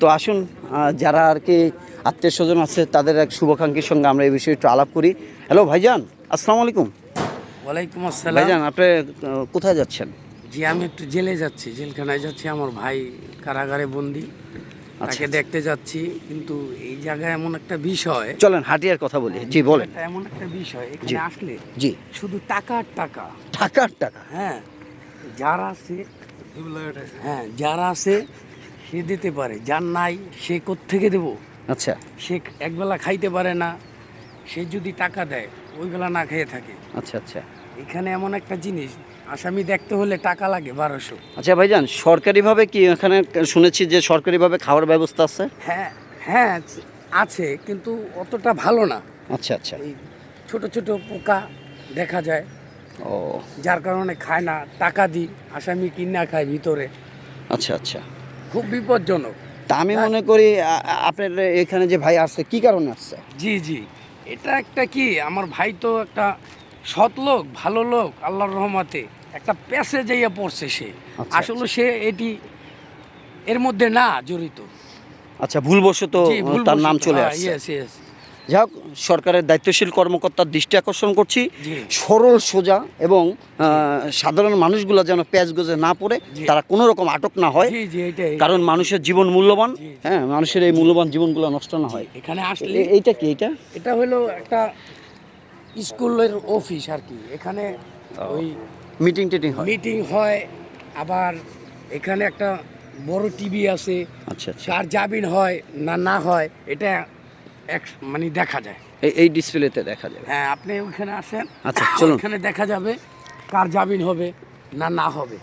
তো আসুন যারা আর কি আত্মীয় স্বজন আছে তাদের এক শুভাকাঙ্ক্ষীর সঙ্গে আমরা এই বিষয়ে একটু আলাপ করি। হ্যালো ভাইজান আসসালামু আলাইকুম। ওয়ালাইকুম আসসালাম। ভাইজান আপনি কোথায় যাচ্ছেন? জি আমি একটু জেলে যাচ্ছি জেলখানায় যাচ্ছি আমার ভাই কারাগারে বন্দি। তাকে দেখতে যাচ্ছি কিন্তু এই জায়গায় এমন একটা বিষয় চলেন হাটিয়ার কথা বলি। জি বলেন। এটা এমন একটা বিষয়। এখানে আসলে জি। শুধু টাকার টাকা। টাকার টাকা? হ্যাঁ যারা আছে হ্যাঁ যারা আছে সে দিতে পারে যার নাই সে থেকে দেবো? আচ্ছা। সে একবেলা খাইতে পারে না সে যদি টাকা দেয় ওই বেলা না খেয়ে থাকে। আচ্ছা আচ্ছা। এখানে এমন একটা জিনিস আসামি দেখতে হলে টাকা লাগে বারোশো। আচ্ছা ভাইজান সরকারিভাবে কি এখানে শুনেছি যে সরকারিভাবে খাওয়ার ব্যবস্থা আছে? হ্যাঁ হ্যাঁ আছে কিন্তু অতটা ভালো না। আচ্ছা আচ্ছা। এই ছোট ছোট পোকা দেখা যায়। ও। যার কারণে খায় না টাকা দিই আসামি কিনা খায় ভিতরে। আচ্ছা আচ্ছা। খুব বিপজ্জনক। তা আমি মনে করি আপনার এখানে যে ভাই আসছে কি কারণে আসছে? জি জি। এটা একটা কি আমার ভাই তো একটা সৎ লোক ভালো লোক আল্লাহর রহমাতে। একটা প্যাসে যাইয়া পড়ছে সে। আচ্ছা, আসলে সে এটি এর মধ্যে না জড়িত। আচ্ছা ভুলবশত তার নাম চলে হ্যাঁ, আসছে। যাই হোক সরকারের দায়িত্বশীল কর্মকর্তার দৃষ্টি আকর্ষণ করছি। সরল সোজা এবং সাধারণ মানুষগুলো যেন প্যাচ গোজে না পড়ে তারা কোনো রকম আটক না হয়। কারণ মানুষের জীবন মূল্যবান। হ্যাঁ মানুষের এই মূল্যবান জীবনগুলো নষ্ট না হয়। এখানে আসলে এইটা কি এটা এটা হলো একটা স্কুলের অফিস আর কি। এখানে ওই মিটিং টিটিং হয়। মিটিং হয় আবার এখানে একটা বড় টিভি আছে। আচ্ছা আচ্ছা। কার জামিন হয় না না হয় এটা এক মানে দেখা যায়। এই- এই ডিসপ্লেতে দেখা যাবে। হ্যাঁ আপনি ওখানে আসেন। আচ্ছা, চলুন। ওখানে দেখা যাবে কার জামিন হবে না না হবে।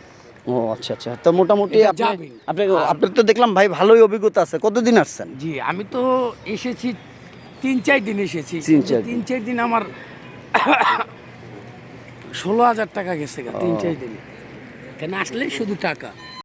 ও আচ্ছা আচ্ছা। তো মোটামুটি আপনি আপনি আপনার তো দেখলাম ভাই ভালোই অভিজ্ঞতা আছে। কতদিন আসছেন? জি আমি তো এসেছি তিন চার দিন এসেছি। তিন চার দিন। তিন চার দিন আমার ষোলো হাজার টাকা গেছে তিন চার দিনে। এখানে আসলে শুধু টাকা।